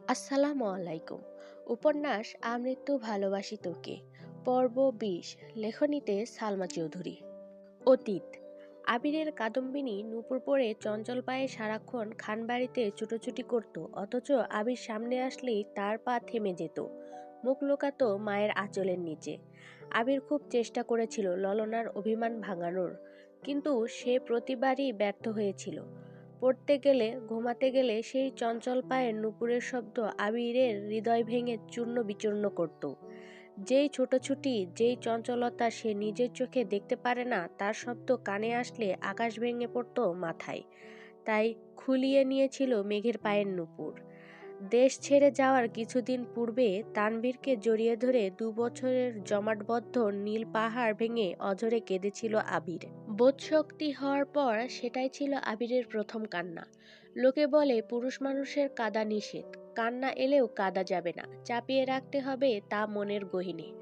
আসসালামু আলাইকুম। উপন্যাস আমৃত্যু ভালোবাসি তোকে পর্ব বিশ, লেখনীতে সালমা চৌধুরী। অতীত, আবিরের কাদম্বিনী নুপুর পরে চঞ্চল পায়ে সারাক্ষণ খানবাড়িতে ছুটোছুটি করত, অথচ আবির সামনে আসলেই তার পা থেমে যেত, মুখ লুকাতো মায়ের আঁচলের নিচে। আবির খুব চেষ্টা করেছিল ললনার অভিমান ভাঙানোর, কিন্তু সে প্রতিবারই ব্যর্থ হয়েছিল। পড়তে গেলে, ঘুমাতে গেলে সেই চঞ্চল পায়ের নুপুরের শব্দ আবিরের হৃদয় ভেঙে চূর্ণ বিচূর্ণ করত। যেই ছোটোছুটি, যেই চঞ্চলতা সে নিজের চোখে দেখতে পারে না, তার শব্দ কানে আসলে আকাশ ভেঙে পড়ত মাথায়। তাই খুলিয়ে নিয়েছিল মেঘের পায়ের নুপুর। দেশ ছেড়ে যাওয়ার কিছুদিন পূর্বে তানভীরকে জড়িয়ে ধরে দু বছরের জমাটবদ্ধ নীল পাহাড় ভেঙে অঝরে কেঁদেছিল আবির। বোধশক্তি হওয়ার পর সেটাই ছিল আবিরের প্রথম কান্না। লোকে বলে, পুরুষ মানুষের কাদা নিষেধ। কান্না এলেও কাদা যাবে না। চাপিয়ে রাখতে হবে তা মনের গহিনে।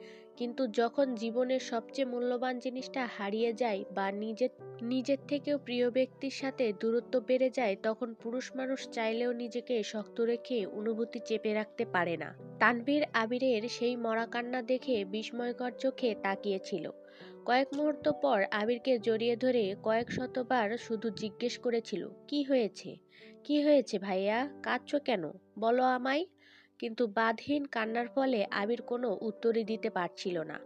কিন্তু যখন জীবনের সবচেয়ে মূল্যবান জিনিসটা হারিয়ে যায় বা নিজের নিজের থেকেও প্রিয় ব্যক্তির সাথে দূরত্ব বেড়ে যায়, তখন পুরুষ মানুষ চাইলেও নিজেকে শক্ত রেখে অনুভূতি চেপে রাখতে পারে না। তানভীর আবিরের সেই মরা কান্না দেখে বিস্ময়কর চোখে তাকিয়েছিল। কয়েক মুহূর্ত পর আবিরকে জড়িয়ে ধরে কয়েক শতবার শুধু জিজ্ঞেস করেছিল, কি হয়েছে? কি হয়েছে ভাইয়া? কাঁদছ কেন? বলো আমায়। কিন্তু বাঁধহীন কান্নার ফলে আবির কোনো উত্তরই দিতে পারছিল না।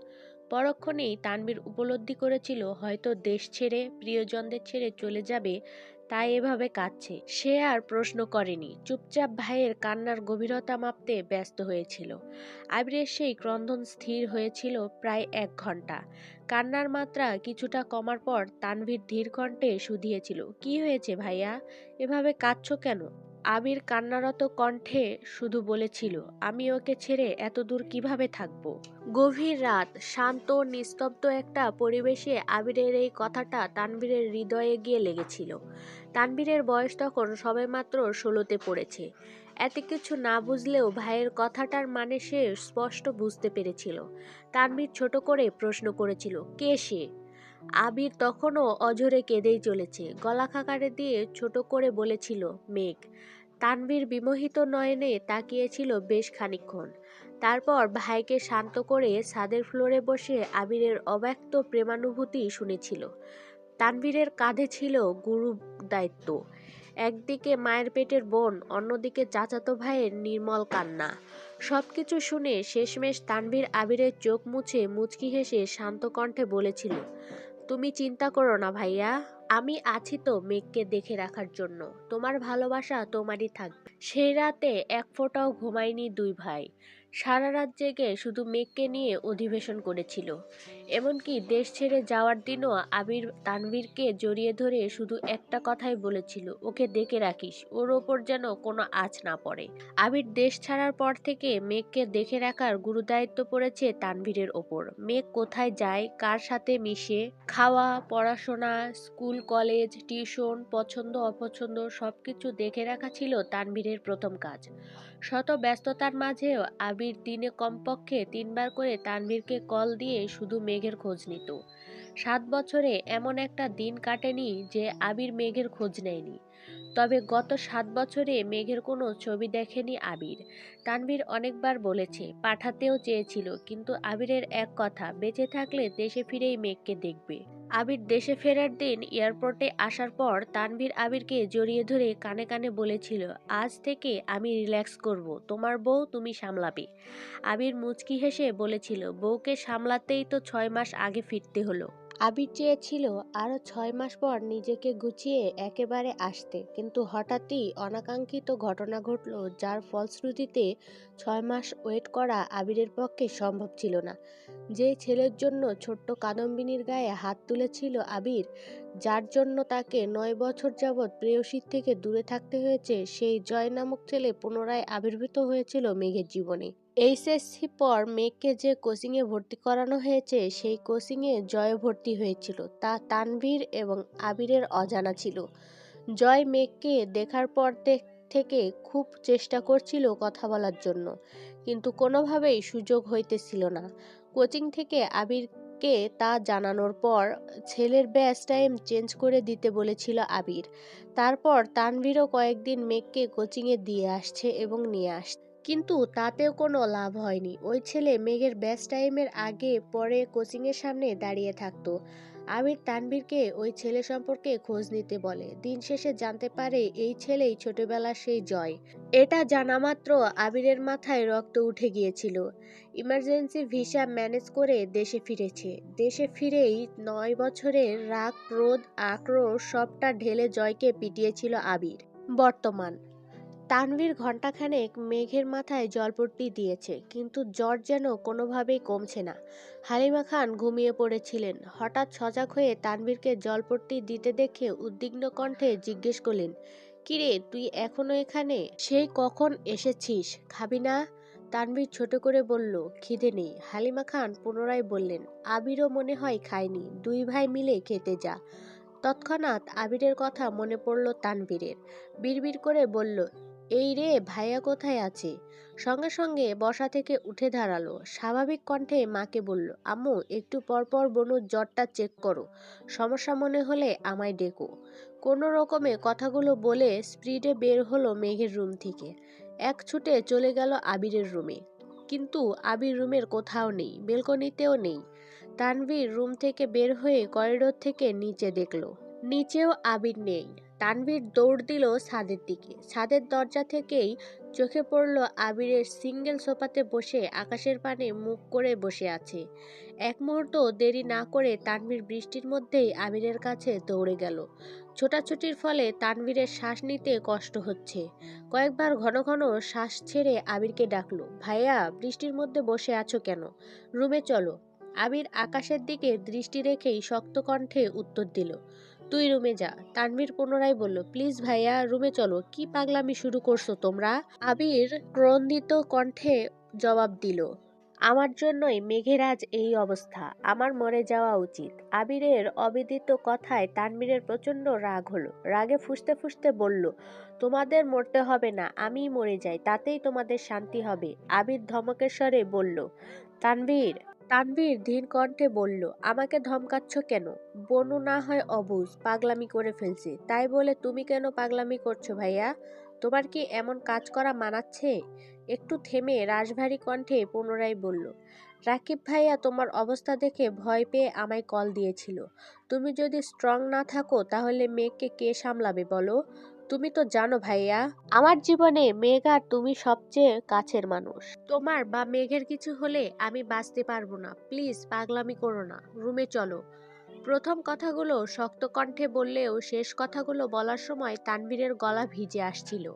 পরক্ষণেই তানবীর উপলব্ধি করেছিল, হয়তো দেশ ছেড়ে, প্রিয়জনদের ছেড়ে চলে যাবে, তাই এভাবে কাঁদছে। সে আর প্রশ্ন করেনি, চুপচাপ ভাইয়ের কান্নার গভীরতা মাপতে ব্যস্ত হয়েছিল। আবিরের সেই ক্রন্দন স্থির হয়েছিল প্রায় এক ঘণ্টা কান্নার মাত্রা কিছুটা কমার পর তানভীর ধীর কণ্ঠে শুধিয়েছিল, কি হয়েছে ভাইয়া? এভাবে কাঁদছ কেন? আবির কান্নারত কণ্ঠে শুধু বলেছিল, আমি ওকে ছেড়ে এত দূর কীভাবে থাকব? গভীর রাত, শান্ত, নিস্তব্ধ একটা পরিবেশে আবিরের এই কথাটা তানবীরের হৃদয়ে গিয়ে লেগেছিল। তানবীরের বয়স তখন সবেমাত্র ষোলোতে পড়েছে। এত কিছু না বুঝলেও ভাইয়ের কথাটার মানে সে স্পষ্ট বুঝতে পেরেছিল। তানবীর ছোট করে প্রশ্ন করেছিল, কে সে? আবির তখনও অঝরে কেঁদেই চলেছে। গলা খাকারে দিয়ে ছোট করে বলেছিল, মেঘ। তানভীর বিমোহিত নয়নে তাকিয়েছিল বেশ খানিক্ষণ তারপর ভাইকে শান্ত করে ছাদের ফ্লোরে বসে আবিরের অব্যক্ত প্রেমানুভূতি শুনেছিল। তানভীরের কাঁধে ছিল গুরু দায়িত্ব। একদিকে মায়ের পেটের বোন, অন্যদিকে চাচাতো ভাইয়ের নির্মল কান্না। সবকিছু শুনে শেষমেশ তানভীর আবিরের চোখ মুছে মুচকি হেসে শান্ত কণ্ঠে বলেছিল, তুমি চিন্তা করো না ভাইয়া। আমি আছি তো মেঘকে দেখে রাখার জন্য। তোমার ভালোবাসা তোমারই থাকবে সেই রাতে এক ফোঁটাও ঘুমায়নি দুই ভাই। সারা রাত জেগে শুধু মেঘকে নিয়ে অধিবেশন করেছিল। এমনকি দেশ ছেড়ে যাওয়ার দিনও আবির তানভীরকে জড়িয়ে ধরে শুধু একটা কথাই বলেছিল, ওকে দেখে রাখিস, ওর ওপর যেন কোনো আঁচ না পড়ে। আবির দেশ ছাড়ার পর থেকে মেঘকে দেখে রাখার গুরুদায়িত্ব পড়েছে তানভীরের ওপর। মেঘ কোথায় যায়, কার সাথে মিশে, খাওয়া, পড়াশোনা, স্কুল, কলেজ, টিউশন পছন্দ অপছন্দ সবকিছু দেখে রাখা ছিল তানভীরের প্রথম কাজ। শত ব্যস্ততার মাঝেও আবির দিনে কমপক্ষে তিনবার করে তানভীরকে কল দিয়ে শুধু মেঘের খোঁজ নিত। সাত বছরে এমন একটা দিন কাটেনি যে আবির মেঘের খোঁজ নেয়নি। তবে গত সাত বছরে মেঘের কোনো ছবি দেখেনি আবির। তানভীর অনেকবার বলেছে, পাঠাতেও চেয়েছিল, কিন্তু আবিরের এক কথা, বেঁচে থাকলে দেশে ফিরেই মেঘকে দেখবে। আবির দেশে ফেরার দিন এয়ারপোর্টে আসার পর তানভীর আবিরকে জড়িয়ে ধরে কানে কানে বলেছিল, আজ থেকে আমি রিল্যাক্স করব, তোমার বউ তুমি সামলাবে। আবির মুচকি হেসে বলেছিল, বউকে সামলাতেই তো ছয় মাস আগে ফিরতে হলো। আবির চেয়েছিল আরও ছয় মাস পর নিজেকে গুছিয়ে একেবারে আসতে। কিন্তু হঠাৎই অনাকাঙ্ক্ষিত ঘটনা ঘটল, যার ফলশ্রুতিতে ছয় মাস ওয়েট করা আবিরের পক্ষে সম্ভব ছিল না। যে ছেলের জন্য ছোট্ট কাদম্বিনীর গায়ে হাত তুলেছিল আবির, যার জন্য তাকে নয় বছর যাবৎ প্রেয়সীর থেকে দূরে থাকতে হয়েছে, সেই জয় নামক ছেলে পুনরায় আবির্ভূত হয়েছিল মেঘের জীবনে। এইচএসসি পর মেয়েকে যে কোচিংয়ে ভর্তি করানো হয়েছে, সেই কোচিংয়ে জয় ভর্তি হয়েছিল। তা তানভীর এবং আবিরের অজানা ছিল। জয় মেয়েকে দেখার পর থেকে খুব চেষ্টা করছিল কথা বলার জন্য, কিন্তু কোনোভাবেই সুযোগ হইতেছিল না। কোচিং থেকে আবিরকে তা জানানোর পর ছেলের ব্যাচ টাইম চেঞ্জ করে দিতে বলেছিল আবির। তারপর তানভীরও কয়েকদিন মেঘকে কোচিংয়ে দিয়ে আসছে এবং নিয়ে আসছে কিন্তু তাতেও কোনো লাভ হয়নি। ওই ছেলে মেঘের ব্যাচ টাইমের আগে পরে কোচিংয়ের সামনে দাঁড়িয়ে থাকতো। আবির তানভীরকে ওই ছেলে সম্পর্কে খোঁজ নিতে বলে। দিন শেষে জানতে পারে এই ছেলেই ছোটবেলার সেই জয়। এটা জানা মাত্র আবিরের মাথায় রক্ত উঠে গিয়েছিল। ইমার্জেন্সি ভিসা ম্যানেজ করে দেশে ফিরেছে। দেশে ফিরেই নয় বছরের রাগ, ক্রোধ, আক্রোশ সবটা ঢেলে জয়কে পিটিয়েছিল আবির বর্তমান তানভীর ঘণ্টাখানেক মেঘের মাথায় জলপট্টি দিয়েছে, কিন্তু জ্বর যেন কোনোভাবেই কমছে না। হালিমা খান ঘুমিয়ে পড়েছিলেন। হঠাৎ সজাগ হয়ে তানভীরকে জলপট্টি দিতে দেখে উদ্বিগ্ন কণ্ঠে জিজ্ঞেস করলেন, কিরে, তুই এখনও এখানে? সেই কখন এসেছিস? খাবি না? তানভীর ছোট করে বলল, খিদে নেই। হালিমা খান পুনরায় বললেন, আবিরও মনে হয় খায়নি দুই ভাই মিলে খেতে যা। তৎক্ষণাৎ আবিরের কথা মনে পড়ল তানভীরের। বিড়বিড় করে বলল এই রে ভাইয়া কোথায় আছে? সঙ্গে সঙ্গে বসা থেকে উঠে দাঁড়াল। স্বাভাবিক কণ্ঠে মাকে বলল, আম্মু, একটু পরপর বনুর জ্বরটা চেক করো। সমস্যা মনে হলে আমায় ডেকো। কোনো রকমে কথাগুলো বলে স্পিডে বের হলো মেঘের রুম থেকে। এক ছুটে চলে গেল আবিরের রুমে। কিন্তু আবির রুমের কোথাও নেই, বেলকনিতেও নেই। তানভীর রুম থেকে বের হয়ে করিডোর থেকে নিচে দেখল। নিচেও আবির নেই। তানভীর দৌড় দিল ছাদের দিকে। ছাদের দরজা থেকেই চোখে পড়ল আবিরের সিঙ্গেল সোফাতে বসে আকাশের পানে মুখ করে বসে আছে। এক মুহূর্ত দেরি না করে তানভীর বৃষ্টির মধ্যেই আবিরের কাছে দৌড়ে গেল। ছোটাছুটির ফলে তানভীরের শ্বাস নিতে কষ্ট হচ্ছে। কয়েকবার ঘন ঘন শ্বাস ছেড়ে আবিরকে ডাকলো, ভাইয়া, বৃষ্টির মধ্যে বসে আছো কেন? রুমে চলো। আবির আকাশের দিকে দৃষ্টি রেখেই শক্ত কণ্ঠে উত্তর দিল তুই রুমে যা। তানভীর পুনরায় বলল, প্লিজ ভাইয়া, রুমে চলো। কি পাগলামি শুরু করছ তোমরা? আবির ক্রন্দিত কণ্ঠে জবাব দিল, আমার জন্যই মেঘেরাজ এই অবস্থা। আমার মরে যাওয়া উচিত। আবিরের অবিদিত কথায় তানভীরের প্রচণ্ড রাগ হলো। রাগে ফুসতে ফুসতে বলল, তোমাদের মরতে হবে না, আমিই মরে যাই, তাতেই তোমাদের শান্তি হবে। আবির ধমকেশ্বরে বলল, তানভীর তানভীর ধীর কণ্ঠে বলল, আমাকে ধমকাচ্ছ কেন? বনু না হয় অবুজ পাগলামি করে ফেলছে। তাই বলে তুমি কেন পাগলামি করছ ভাইয়া? তোমার কি এমন কাজ করা মানাচ্ছে? একটু থেমে রাশভারী কণ্ঠে পুনরায় বলল, রাকিব ভাইয়া, তোমার অবস্থা দেখে ভয় পেয়ে আমায় কল দিয়েছিল। তুমি যদি স্ট্রং না থাকো, তাহলে মেয়েকে কে সামলাবে বলো? তুমি তো জানো ভাইয়া, আমার জীবনে মেঘ আর তুমি সবচেয়ে কাছের মানুষ। তোমার বা মেঘের কিছু হলে আমি বাঁচতে পারব না। প্লিজ পাগলামি করো না। রুমে চলো। প্রথম কথাগুলো শক্ত কণ্ঠে বললেও শেষ কথাগুলো বলার সময় তানভীরের গলা ভিজে আসছিল।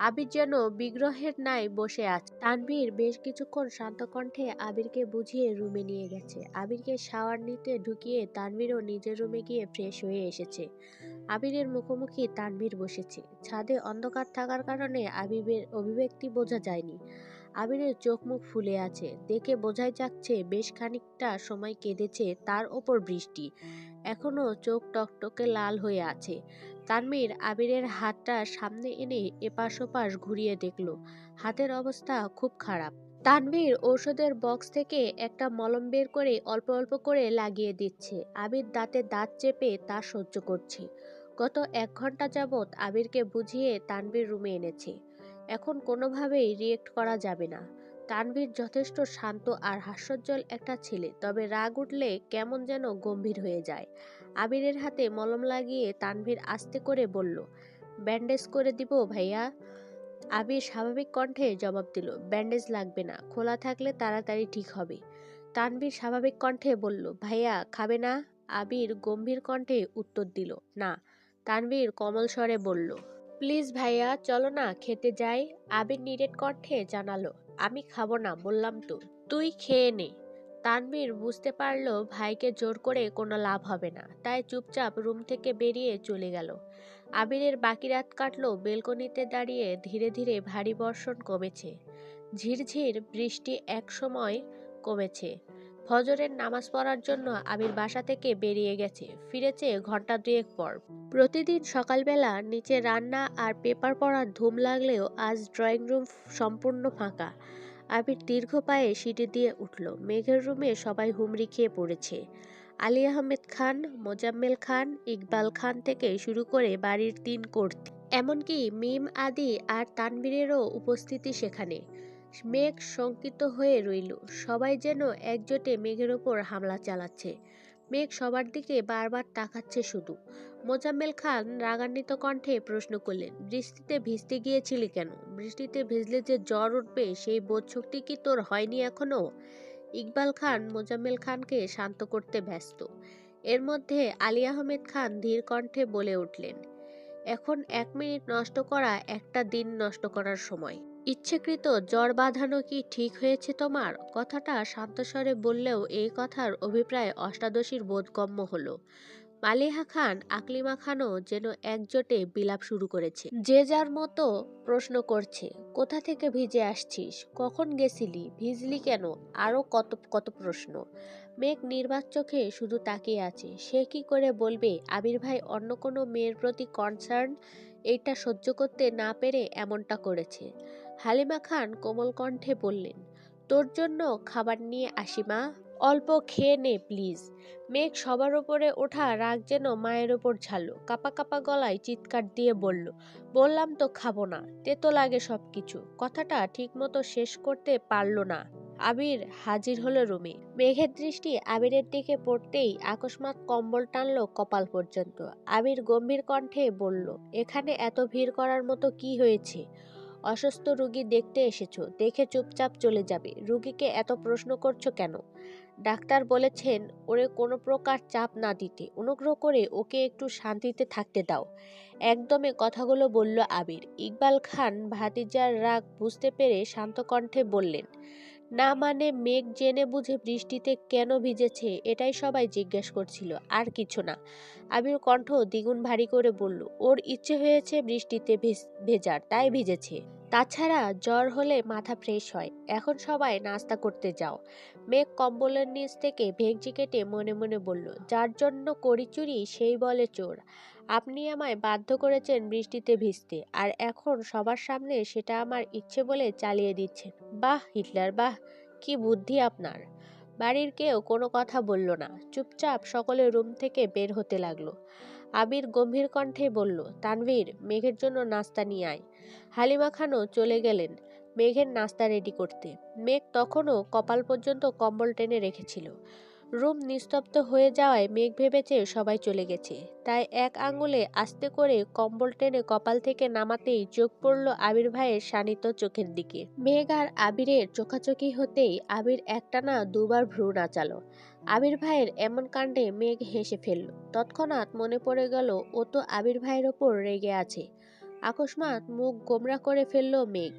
আবির যেন বিগ্রহের ন্যায় বসে আছে। তানভীর বেশ কিছুক্ষণ শান্ত কণ্ঠে আবিরকে বুঝিয়ে রুমে নিয়ে গেছে। আবিরকে শাওয়ার নিতে ঢুকিয়ে তানভীরও নিজের রুমে গিয়ে ফ্রেশ হয়ে এসেছে। আবিরের মুখোমুখি তানভীর বসেছে। ছাদে অন্ধকার থাকার কারণে আবিবের অভিব্যক্তি বোঝা যায়নি। আবিরের চোখ মুখ ফুলে আছে। দেখে বোঝাই যাচ্ছে বেশ খানিকটা সময় কেঁদেছে তার ওপর বৃষ্টি। এখনও চোখ টকটকে লাল হয়ে আছে। তানভীর আবিরের হাতটা সামনে এনে এপাশ ওপাশ ঘুরিয়ে দেখল। হাতের অবস্থা খুব খারাপ। তানভীর ঔষধের বক্স থেকে একটা মলম বের করে অল্প অল্প করে লাগিয়ে দিচ্ছে। আবির দাঁতে দাঁত চেপে তা সহ্য করছে। গত এক ঘণ্টা যাবৎ আবিরকে বুঝিয়ে তানভীর রুমে এনেছে। এখন কোনোভাবেই রিয়েক্ট করা যাবে না। তানভীর যথেষ্ট শান্ত আর হাস্যোজ্জ্বল একটা ছেলে, তবে রাগ উঠলে কেমন যেন গম্ভীর হয়ে যায়। আবিরের হাতে মলম লাগিয়ে তানভীর আস্তে করে বলল, ব্যান্ডেজ করে দিব ভাইয়া। আবির স্বাভাবিক কণ্ঠে জবাব দিল, ব্যান্ডেজ লাগবে না, খোলা থাকলে তাড়াতাড়ি ঠিক হবে। তানভীর স্বাভাবিক কণ্ঠে বলল, ভাইয়া, খাবে না? আবির গম্ভীর কণ্ঠে উত্তর দিল, না। তানভীর কমল স্বরে বলল, প্লিজ ভাইয়া, চলো না, খেতে যাই। আবির নিরেট কণ্ঠে জানালো আমি খাব না, বললাম তো। তুই খেয়ে নে। তানবীর বুঝতে পারল ভাইকে জোর করে কোনো লাভ হবে না, তাই চুপচাপ রুম থেকে বেরিয়ে চলে গেল। আবিরের বাকি রাত কাটল বেলকনিতে দাঁড়িয়ে ধীরে ধীরে ভারী বর্ষণ কমেছে। ঝিরঝির বৃষ্টি এক সময় কমেছে। ফজরের নামাজ পড়ার জন্য আবির বাসা থেকে বেরিয়ে গেছে। ফিরেছে ঘণ্টা দুয়েক পর। প্রতিদিন সকালবেলা নিচে রান্না আর পেপার পড়ার ধুম লাগলেও আজ ড্রয়িং রুম সম্পূর্ণ ফাঁকা। আবির দীর্ঘ পায়ে সিঁড়ি দিয়ে উঠল। মেঘের রুমে সবাই হুমড়ি খেয়ে পড়েছে। আলী আহমেদ খান, মোজাম্মেল খান, ইকবাল খান থেকে শুরু করে বাড়ির তিন কর্তৃ। এমনকি মিম আদি আর তানবীরেরও উপস্থিতি সেখানে। মেঘ শঙ্কিত হয়ে রইল। সবাই যেন একজোটে মেঘের ওপর হামলা চালাচ্ছে। মেঘ সবার দিকে বারবার তাকাচ্ছে শুধু। মোজাম্মেল খান রাগান্বিত কণ্ঠে প্রশ্ন করলেন, বৃষ্টিতে ভিজতে গিয়েছিলি কেন? বৃষ্টিতে ভিজলে যে জ্বর উঠবে, সেই বোধশক্তি কি তোর হয়নি এখনও? ইকবাল খান মোজাম্মেল খানকে শান্ত করতে ব্যস্ত। এর মধ্যে আলী আহমেদ খান ধীর কণ্ঠে বলে উঠলেন, এখন এক মিনিট নষ্ট করা একটা দিন নষ্ট করার সময়। ইচ্ছেকৃত জ্বর বাঁধানো কি ঠিক হয়েছে তোমার? কথাটা শান্তস্বরে বললেও এই কথার অভিপ্রায় অষ্টাদশীর বোধগম্য হলো। মালিহা খান, আকলিমা খানও যেন একজোটে বিলাপ শুরু করেছে। যে যার মতো প্রশ্ন করছে, কোথা থেকে ভিজে আসছিস? কখন গেছিলি? ভিজলি কেন? আরও কত কত প্রশ্ন। মেঘ নির্বাক চোখে শুধু তাকিয়ে আছে। সে কি করে বলবে? আবির ভাই অন্য কোনো মেয়ের প্রতি কনসার্ন এইটা সহ্য করতে না পেরে এমনটা করেছে। হালিমা খান কোমল কণ্ঠে বললেন, তোর জন্য খাবার নিয়ে আসি মা। অল্প খেয়ে নে প্লিজ। মেঘ সবার ওপরে ওঠা রাগ যেন মায়ের ওপর ঝালো কাপা কাপা গলায় চিৎকার দিয়ে বলল, বললাম তো খাব না, তেতো লাগে সব কিছু কথাটা ঠিকমতো শেষ করতে পারল না। আবির হাজির হলো রুমে। মেঘের দৃষ্টি আবিরের দিকে পড়তেই আকস্মাৎ কম্বল টানলো কপাল পর্যন্ত। আবির গম্ভীর কণ্ঠে বলল, এখানে এত ভিড় করার মতো কি হয়েছে? অসুস্থ রুগী দেখতে এসেছ, দেখে চুপচাপ চলে যাবে। রুগীকে এত প্রশ্ন করছ কেন? ডাক্তার বলেছেন, ওরে কোনো প্রকার চাপ না দিতে। অনুগ্রহ করে ওকে একটু শান্তিতে থাকতে দাও। একদমে কথাগুলো বলল আবির। ইকবাল খান ভাতিজার রাগ বুঝতে পেরে শান্ত কণ্ঠে বললেন না মানে মেঘ জেনে বুঝে বৃষ্টিতে কেন ভিজেছে, এটাই সবাই জিজ্ঞেস করছিল, আর কিছু না। আবির কণ্ঠ দ্বিগুণ ভারী করে বলল, ওর ইচ্ছে হয়েছে বৃষ্টিতে ভেজার, তাই ভিজেছে। তাছাড়া জ্বর হলে মাথা ফ্রেশ হয়, এখন সবাই নাস্তা করতে যাও। মেঘ কম্বলের নিচ থেকে ভেঙচি কেটে মনে মনে বলল, যার জন্য করি চুরি সেই বলে চোর। আপনি আমায় বাধ্য করেছেন বৃষ্টিতে ভিজতে, আর এখন সবার সামনে সেটা আমার ইচ্ছে বলে চালিয়ে দিচ্ছেন। বাহ, হিটলার, বাহ, কি বুদ্ধি আপনার। বাড়ির কেউ কোনো কথা বলল না, চুপচাপ সকলে রুম থেকে বের হতে লাগল। আবির গম্ভীর কণ্ঠে বলল, তানভীর, মেঘের জন্য নাস্তা নিয়ে আয়। হালিমা খানও চলে গেলেন মেঘের নাস্তা রেডি করতে। মেঘ তখনও কপাল পর্যন্ত কম্বল টেনে রেখেছিল। রুম নিস্তব্ধ হয়ে যাওয়ায় মেঘ ভেবেছে সবাই চলে গেছে। তাই এক আঙুলে আস্তে করে কম্বল টেনে কপাল থেকে নামাতেই চোখ পড়ল আবির ভাইয়ের শানিত চোখের দিকে। মেঘ আর আবিরের চোখাচোখি হতেই আবির একটানা দুবার ভ্রু নাচালো। আবির ভাইয়ের এমন কাণ্ডে মেঘ হেসে ফেলল। তৎক্ষণাৎ মনে পড়ে গেল, ও তো আবির ভাইয়ের ওপর রেগে আছে। আকস্মাৎ মুখ গোমরা করে ফেলল মেঘ।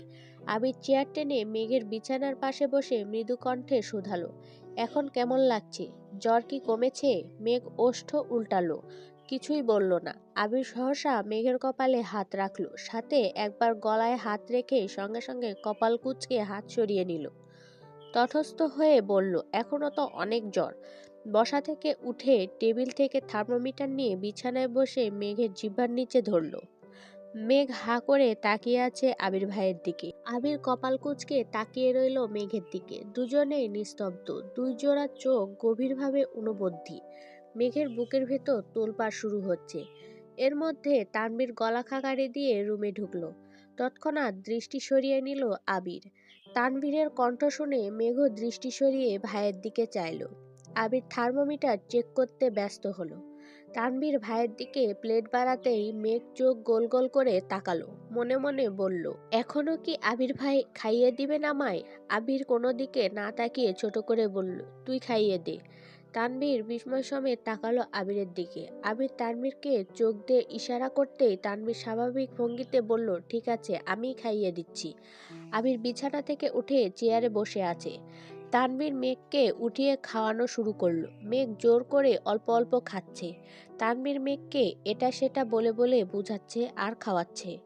আবির চেয়ার টেনে মেঘের বিছানার পাশে বসে মৃদু কণ্ঠে শুধালো। এখন কেমন লাগছে? জ্বর কি কমেছে? মেঘ ওষ্ঠ উল্টালো। কিছুই বলল না। আবির সহসা মেঘের কপালে হাত রাখল। সাথে একবার গলায় হাত রেখে সঙ্গে সঙ্গে কপাল কুচকে হাত সরিয়ে নিল। তটস্থ হয়ে বলল এখনও তো অনেক জ্বর। বসা থেকে উঠে টেবিল থেকে থার্মোমিটার নিয়ে বিছানায় বসে মেঘের জিহ্বার নিচে ধরল। মেঘ হা করে তাকিয়ে আছে আবির ভাইয়ের দিকে। আবির কপাল কুচকে তাকিয়ে রইল মেঘের দিকে। দুজনেই নিস্তব্ধ দুই জোড়া চোখ গভীরভাবে অনুবদ্ধি। মেঘের বুকের ভেতর তোলপাড় শুরু হচ্ছে। এর মধ্যে তানবীর গলা খাকারে দিয়ে রুমে ঢুকলো। তৎক্ষণাৎ দৃষ্টি সরিয়ে নিল আবির। তানবীরের কণ্ঠ শুনে মেঘ দৃষ্টি সরিয়ে ভাইয়ের দিকে চাইল। আবির থার্মোমিটার চেক করতে ব্যস্ত হলো। তানবীর ভাইয়ের দিকে প্লেট বাড়াতেই মেঘ চোখ গোল গোল করে তাকালো। মনে মনে বলল, এখনও কি আবির ভাই খাইয়ে দিবেন আমায় আবির কোনো দিকে না তাকিয়ে ছোট করে বলল, তুই খাইয়ে দে। তানবীর বিস্ময় সমেত তাকালো আবিরের দিকে। আবির তানবীরকে চোখ দিয়ে ইশারা করতেই তানবীর স্বাভাবিক ভঙ্গিতে বলল, ঠিক আছে আমি খাইয়ে দিচ্ছি। আবির বিছানা থেকে উঠে চেয়ারে বসে আছে। তানবীর মেঘকে উঠিয়ে খাওয়ানো শুরু করল। মেঘ জোর করে অল্প অল্প খাচ্ছে। তানবীর মেঘকে এটা সেটা বলে বলে বুঝাচ্ছে আর খাওয়াচ্ছে।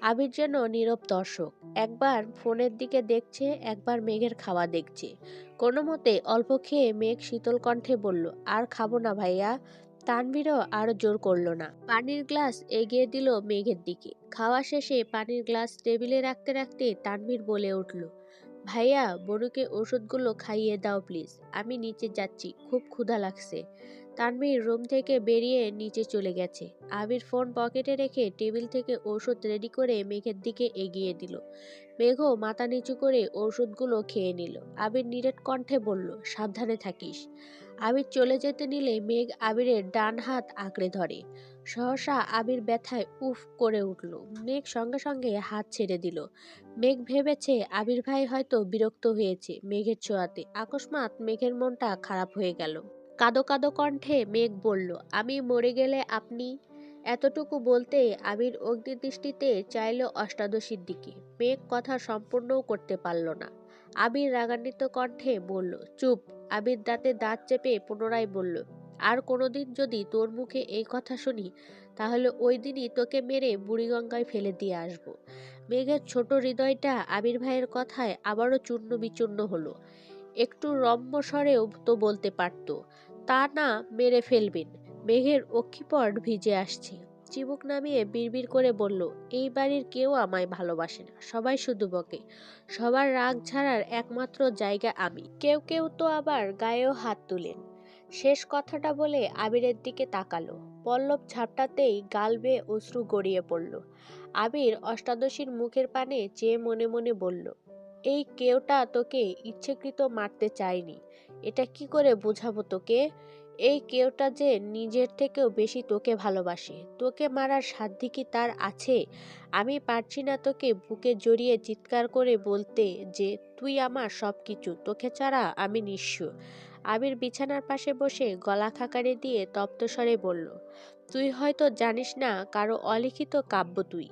আবির যেন নীরব দর্শক। একবার ফোনের দিকে দেখছে, একবার মেঘের খাওয়া দেখছে। কোনো মতে অল্প খেয়ে মেঘ শীতল কণ্ঠে বলল, আর খাব না ভাইয়া। তানবীরও আর জোর করল না। পানির গ্লাস এগিয়ে দিল মেঘের দিকে। খাওয়া শেষে পানির গ্লাস টেবিলে রাখতে রাখতে তানবীর বলে উঠল ভাইয়া, বড়ুকে ওষুধগুলো খাইয়ে দাও প্লিজ, আমি নিচে যাচ্ছি, খুব ক্ষুধা লাগছে। তানভীর রুম থেকে বেরিয়ে নিচে চলে গেছে। আবির ফোন পকেটে রেখে টেবিল থেকে ওষুধ রেডি করে মেঘের দিকে এগিয়ে দিল। মেঘও মাথা নিচু করে ওষুধগুলো খেয়ে নিল। আবির নিরেট কণ্ঠে বলল, সাবধানে থাকিস। আবির চলে যেতে নিলে মেঘ আবিরের ডান হাত আঁকড়ে ধরে। সহসা আবির ব্যথায় উফ করে উঠল। মেঘ সঙ্গে সঙ্গে হাত ছেড়ে দিল। মেঘ ভেবেছে আবির ভাই হয়তো বিরক্ত হয়েছে মেঘের ছোঁয়াতে। আকস্মাৎ মেঘের মনটা খারাপ হয়ে গেল। কাদো কাদো কণ্ঠে মেঘ বলল, আমি মরে গেলে আপনি? এতটুকু বলতে আবির অগ্নিদৃষ্টিতে চাইল অষ্টাদশীর দিকে। মেঘ কথা সম্পূর্ণও করতে পারল না। আবির রাগান্বিত কণ্ঠে বলল, চুপ। আবির দাঁতে দাঁত চেপে পুনরায় বলল আর কোনোদিন যদি তোর মুখে এই কথা শুনি, তাহলে ওই দিনই তোকে মেরে বুড়িগঙ্গায় ফেলে দিয়ে আসব। মেঘের ছোট হৃদয়টা আবির ভাইয়ের কথায় আবারও চূর্ণ বিচূর্ণ হলো। একটু রম্য স্বরেও তো বলতে পারত, তা না, মেরে ফেলবেন। মেঘের অক্ষিপট ভিজে আসছে। চিবুক নামিয়ে বিড়বিড় করে বলল, এই বাড়ির কেউ আমায় ভালোবাসে না, সবাই শুধু বকে। সবার রাগ ছাড়ার একমাত্র জায়গা আমি। কেউ কেউ তো আবার গায়েও হাত তুলেন। শেষ কথাটা বলে আবিরের দিকে তাকালো। পল্লব ঝাপটাতেই গাল বেয়ে অশ্রু গড়িয়ে পড়ল। আবির অষ্টাদশীর মুখের পানে চেয়ে মনে মনে বলল, এই কেউটা তোকে ইচ্ছেকৃত মারতে চায়নি। এটা কি করে বোঝাবো তোকে? এই কেউটা যে নিজের থেকেও বেশি তোকে ভালোবাসে। তোকে মারার সাধ্যি কি তার আছে? আমি পারছি না তোকে বুকে জড়িয়ে চিৎকার করে বলতে যে, তুই আমার সব কিছু তোকে ছাড়া আমি নিঃস্ব। আবির বিছানার পাশে বসে গলা খাকারে দিয়ে তপ্তস্বরে বলল, তুই হয়তো জানিস না কারও অলিখিত কাব্য তুই,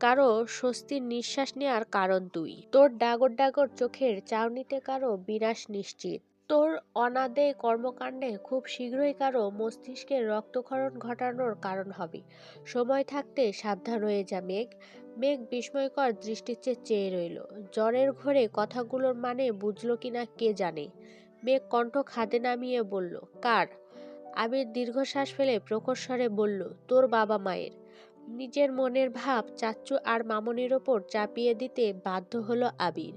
কারও স্বস্তির নিঃশ্বাস নেওয়ার কারণ তুই। তোর ডাগর ডাগর চোখের চাউনিতে কারও বিনাশ নিশ্চিত। তোর অনাদে কর্মকাণ্ডে খুব শীঘ্রই কারও মস্তিষ্কের রক্তক্ষরণ ঘটানোর কারণ হবে। সময় থাকতে সাবধান হয়ে যা মেঘ। মেঘ বিস্ময়কর দৃষ্টির চেয়ে রইল। জ্বরের ঘরে কথাগুলোর মানে বুঝলো কিনা কে জানে। মেঘ কণ্ঠ খাদে নামিয়ে বলল, কার? আবির দীর্ঘশ্বাস ফেলে প্রকর্ষরে বলল, তোর বাবা মায়ের। নিজের মনের ভাব চাচ্চু আর মামনির ওপর চাপিয়ে দিতে বাধ্য হলো আবির।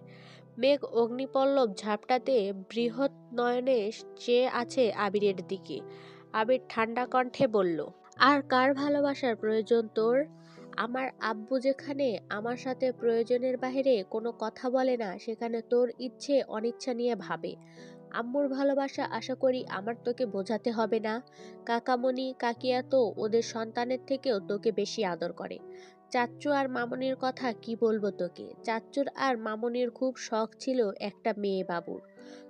মেঘ অগ্নিপল্লব ঝাপটাতে বৃহৎ নয়নে চেয়ে আছে আবিরের দিকে। আবির ঠান্ডা কণ্ঠে বলল, আর কার ভালোবাসার প্রয়োজন তোর? আমার আব্বু যেখানে, আমার সাথে প্রয়োজনের বাহিরে কোনো কথা বলে না, সেখানে তোর ইচ্ছে অনিচ্ছা নিয়ে ভাবে। আম্মুর ভালোবাসা আশা করি আমার তোকে বোঝাতে হবে না। কাকামণি, কাকিয়া তো ওদের সন্তানের থেকেও তোকে বেশি আদর করে। চাচ্চু আর মামনির কথা কি বলব তোকে? চাচ্চুর আর মামনির খুব শখ ছিল একটা মেয়ে বাবুর।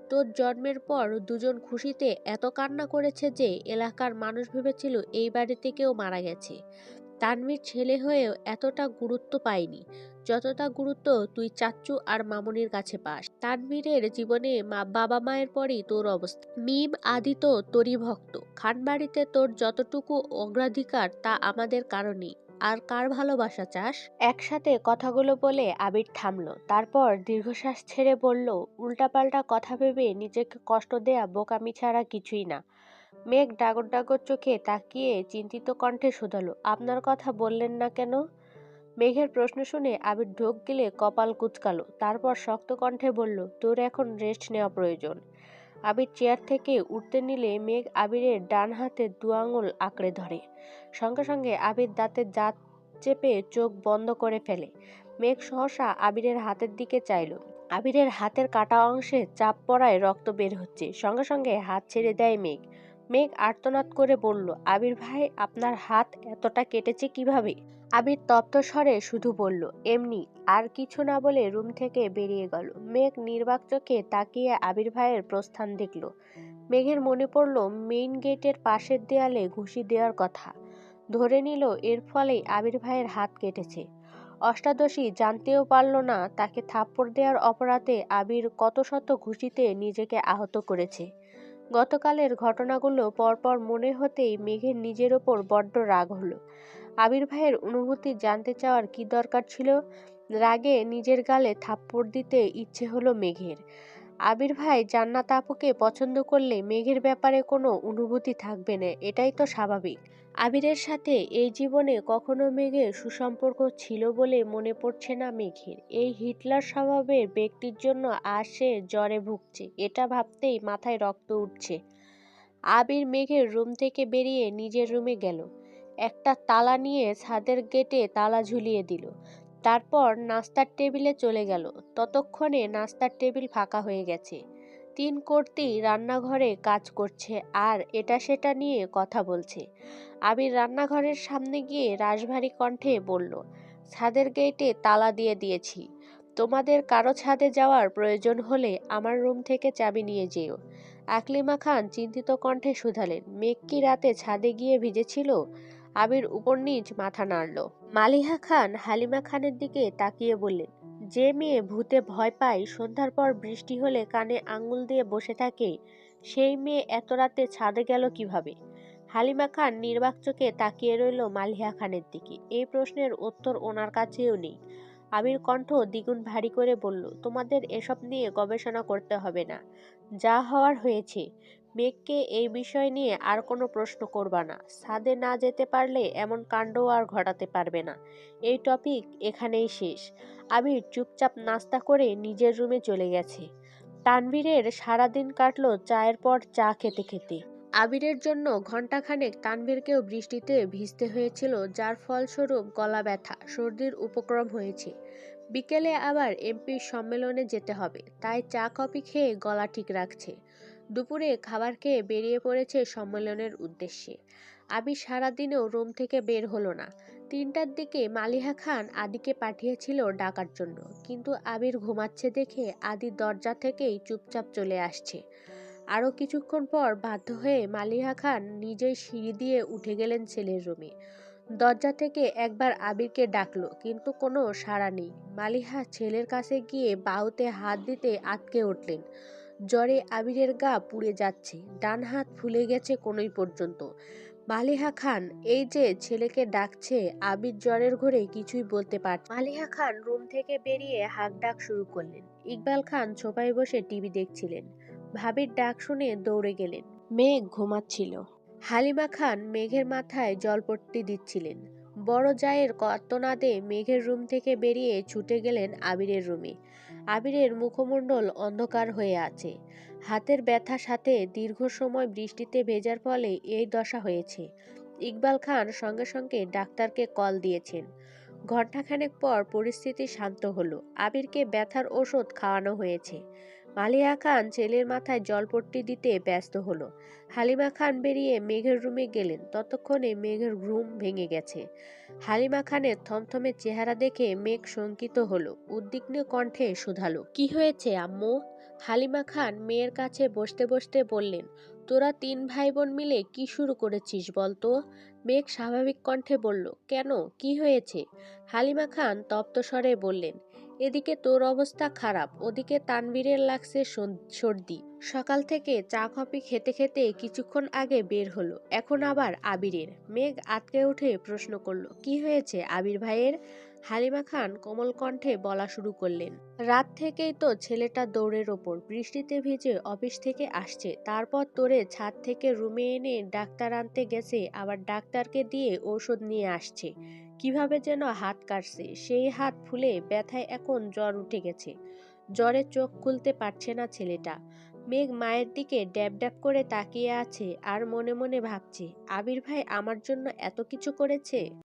তোর জন্মের পর দুজন খুশিতে এত কান্না করেছে যে এলাকার মানুষ ভেবেছিল এই বাড়িতে কেউ মারা গেছে। তানভীর ছেলে হয়েও এতটা গুরুত্ব পায়নি, যতটা গুরুত্ব তুই চাচ্চু আর মামনির কাছে পাস। তানভীরের জীবনে মা, বাবা মায়ের পরই তোর অবস্থা। মিম আদি তো তোরই ভক্ত। খানবাড়িতে তোর যতটুকু অগ্রাধিকার তা আমাদের কারণেই। আর কার ভালোবাসা চাস? একসাথে কথাগুলো বলে আবির থামলো। তারপর দীর্ঘশ্বাস ছেড়ে বলল, উল্টাপাল্টা কথা ভেবে নিজেকে কষ্ট দেয়া বোকামি ছাড়া কিছুই না। মেঘ ডাগর ডাগর চোখে তাকিয়ে চিন্তিত কণ্ঠে শুধালো, আপনার কথা বললেন না কেন? মেঘের প্রশ্ন শুনে আবির ঢোক গেলে কপাল কুচকালো, তারপর শক্ত কণ্ঠে বলল, তোর এখন রেস্ট নেওয়া প্রয়োজন। আবির চেয়ার থেকে উঠতে নিলে মেঘ আবিরের ডান হাতে দু আঙুল আঁকড়ে ধরে। সঙ্গে সঙ্গে আবির দাঁতের দাঁত চেপে চোখ বন্ধ করে ফেলে। মেঘ সহসা আবিরের হাতের দিকে চাইল। আবিরের হাতের কাটা অংশে চাপ পড়ায় রক্ত বের হচ্ছে। সঙ্গে সঙ্গে হাত ছেড়ে দেয় মেঘ। মেঘ আর্তনাদ করে বলল, আবির ভাই, আপনার হাত এতটা কেটেছে কীভাবে? আবির তপ্ত স্বরে শুধু বলল, এমনি, আর কিছু না বলে রুম থেকে বেরিয়ে গেল। মেঘ নির্বাক চোখে তাকিয়ে আবির ভাইয়ের প্রস্থান দেখল। মেঘের মনে পড়ল, মেইন গেটের পাশের দেয়ালে ঘুষি দেওয়ার কথা। ধরে নিল, এর ফলেই আবির ভাইয়ের হাত কেটেছে। অষ্টাদশী জানতেও পারল না, তাকে থাপ্পড় দেওয়ার অপরাধে আবির কত শত ঘুষিতে নিজেকে আহত করেছে। গতকালের ঘটনাগুলো পরপর মনে হতেই মেঘের নিজের ওপর বড্ড রাগ হলো। আবির ভাইয়ের অনুভূতি জানতে চাওয়ার কি দরকার ছিল? রাগে নিজের গালে থাপ্পড় দিতে ইচ্ছে হলো মেঘের। আবির ভাই, জান্নাত আপুকে পছন্দ করলে মেঘের ব্যাপারে কোনো অনুভূতি থাকবে না, এটাই তো স্বাভাবিক। আবিরের সাথে এই জীবনে কখনো মেঘের সুসম্পর্ক ছিল বলে মনে পড়ছে না মেঘের। এই হিটলার স্বভাবের ব্যক্তির জন্য আজ সে জ্বরে ভুগছে, এটা ভাবতেই মাথায় রক্ত উঠছে। আবির মেঘের রুম থেকে বেরিয়ে নিজের রুমে গেল। একটা তালা নিয়ে ছাদের গেটে তালা ঝুলিয়ে দিল। তারপর নাস্তার টেবিলে চলে গেল। ততক্ষণে নাস্তার টেবিল ফাঁকা হয়ে গেছে। তিন কর্তি রান্নাঘরে কাজ করছে আর এটা সেটা নিয়ে কথা বলছে। আবির রান্নাঘরের সামনে গিয়ে রাশভারী কণ্ঠে বলল, ছাদের গেটে তালা দিয়ে দিয়েছি। তোমাদের কারও ছাদে যাওয়ার প্রয়োজন হলে আমার রুম থেকে চাবি নিয়ে যেও। আকলিমা খান চিন্তিত কণ্ঠে শুধালেন, মেঘ কি রাতে ছাদে গিয়ে ভিজেছিল? আবির উপর নিচ মাথা নাড়ল। মালিহা খান হালিমা খানের দিকে তাকিয়ে বললেন যে মেয়ে ভূতে ভয় পায়, সন্ধ্যার পর বৃষ্টি হলে কানে আঙুল দিয়ে বসে থাকে, সেই মেয়ে এত রাতে ছাদে গেল কীভাবে? হালিমা খান নির্বাক চোখে তাকিয়ে রইল মালিহা খানের দিকে। এই প্রশ্নের উত্তর ওনার কাছেও নেই। আবির কণ্ঠ দ্বিগুণ ভারী করে বলল, তোমাদের এসব নিয়ে গবেষণা করতে হবে না। যা হওয়ার হয়েছে। মেঘকে এই বিষয় নিয়ে আর কোনো প্রশ্ন করবা না। ছাদে না যেতে পারলে এমন কাণ্ডও আর ঘটাতে পারবে না। এই টপিক এখানেই শেষ। আবির চুপচাপ নাস্তা করে নিজের রুমে চলে গেছে। তানভীরের সারাদিন কাটলো চায়ের পর চা খেতে খেতে। আবিরের জন্য ঘণ্টাখানেক তানভীরকেও বৃষ্টিতে ভিজতে হয়েছিল, যার ফলস্বরূপ গলা ব্যথা, সর্দির উপক্রম হয়েছে। বিকেলে আবার এমপির সম্মেলনে যেতে হবে, তাই চা, কফি খেয়ে গলা ঠিক রাখছে। দুপুরে খাবার খেয়ে বেরিয়ে পড়েছে সম্মেলনের উদ্দেশ্যে। আবির সারাদিনেও রুম থেকে বের হলো না। তিনটার দিকে মালিহা খান আদিকে পাঠিয়েছিল ডাকার জন্য, কিন্তু আবির ঘুমাচ্ছে দেখে আদি দরজা থেকেই চুপচাপ চলে আসছে। আরও কিছুক্ষণ পর বাধ্য হয়ে মালিহা খান নিজেই সিঁড়ি দিয়ে উঠে গেলেন ছেলের রুমে। দরজা থেকে একবার আবিরকে ডাকলো, কিন্তু কোনো সাড়া নেই। মালিহা ছেলের কাছে গিয়ে বাহুতে হাত দিতে আটকে উঠলেন। জ্বরে আবিরের গা পুড়ে যাচ্ছে, ডান হাত ফুলে গেছে কোনোই পর্যন্ত। মালিহা খান, এই যে ছেলেকে ডাকছে, আবির জ্বরের ঘরে কিছুই বলতে পার মালিহা খান রুম থেকে বেরিয়ে হাঁক ডাক শুরু করলেন। ইকবাল খান ছোপায় বসে টিভি দেখছিলেন। ভাবির ডাক শুনে দৌড়ে গেলেন। মেঘ ঘুমাচ্ছিল। হালিমা খান মেঘের মাথায় জলপট্টি দিচ্ছিলেন। বড় জায়ের কর্তনাদে মেঘের রুম থেকে বেরিয়ে ছুটে গেলেন আবিরের রুমে। আবিরের মুখমণ্ডল অন্ধকার হয়ে আছে। হাতের ব্যথার সাথে দীর্ঘ সময় বৃষ্টিতে ভেজার ফলে এই দশা হয়েছে। ইকবাল খান সঙ্গে সঙ্গে ডাক্তারকে কল দিয়েছেন। ঘণ্টাখানেক পর পরিস্থিতি শান্ত হলো। আবিরকে ব্যথার ওষুধ খাওয়ানো হয়েছে। মালিয়া খান ছেলের মাথায় জলপট্টি দিতে ব্যস্ত হলো। হালিমা খান বেরিয়ে মেঘের রুমে গেলেন। ততক্ষণে মেঘের ঘুম ভেঙে গেছে। হালিমা খানের থমথমে চেহারা দেখে মেঘ শঙ্কিত হলো। উদ্বিগ্ন কণ্ঠে শুধালো, কি হয়েছে, আম্মু? হালিমা খান মেয়ের কাছে বসতে বসতে বললেন, তোরা তিন ভাই বোন মিলে কি শুরু করেছিস বলতো? মেঘ স্বাভাবিক কণ্ঠে বলল, কেন? কি হয়েছে? হালিমা খান তপ্তস্বরে বললেন, এদিকে তোর অবস্থা খারাপ, ওদিকে তানবীরের লাগছে সর্দি। সকাল থেকে চা কফি খেতে খেতে কিছুক্ষণ আগে বের হলো, এখন আবার আবিরের। মেঘ আটকে উঠে প্রশ্ন করল, কি হয়েছে আবির ভাইয়ের? হালিমা খান কোমল কণ্ঠে বলা শুরু করলেন, রাত থেকেই তো ছেলেটা দৌড়ের ওপর, বৃষ্টিতে ভিজে অফিস থেকে আসছে। তারপর তোরে ছাদ থেকে রুমে এনে ডাক্তার আনতে গেছে, আবার ডাক্তারকে দিয়ে ঔষধ নিয়ে আসছে। কীভাবে যেন হাত কাটছে, সেই হাত ফুলে ব্যথায় এখন জ্বর উঠে গেছে। জ্বরে চোখ খুলতে পারছে না ছেলেটা। মেঘ মায়ের দিকে ড্যাব ড্যাব করে তাকিয়ে আছে আর মনে মনে ভাবছে, আবির ভাই আমার জন্য এত কিছু করেছে?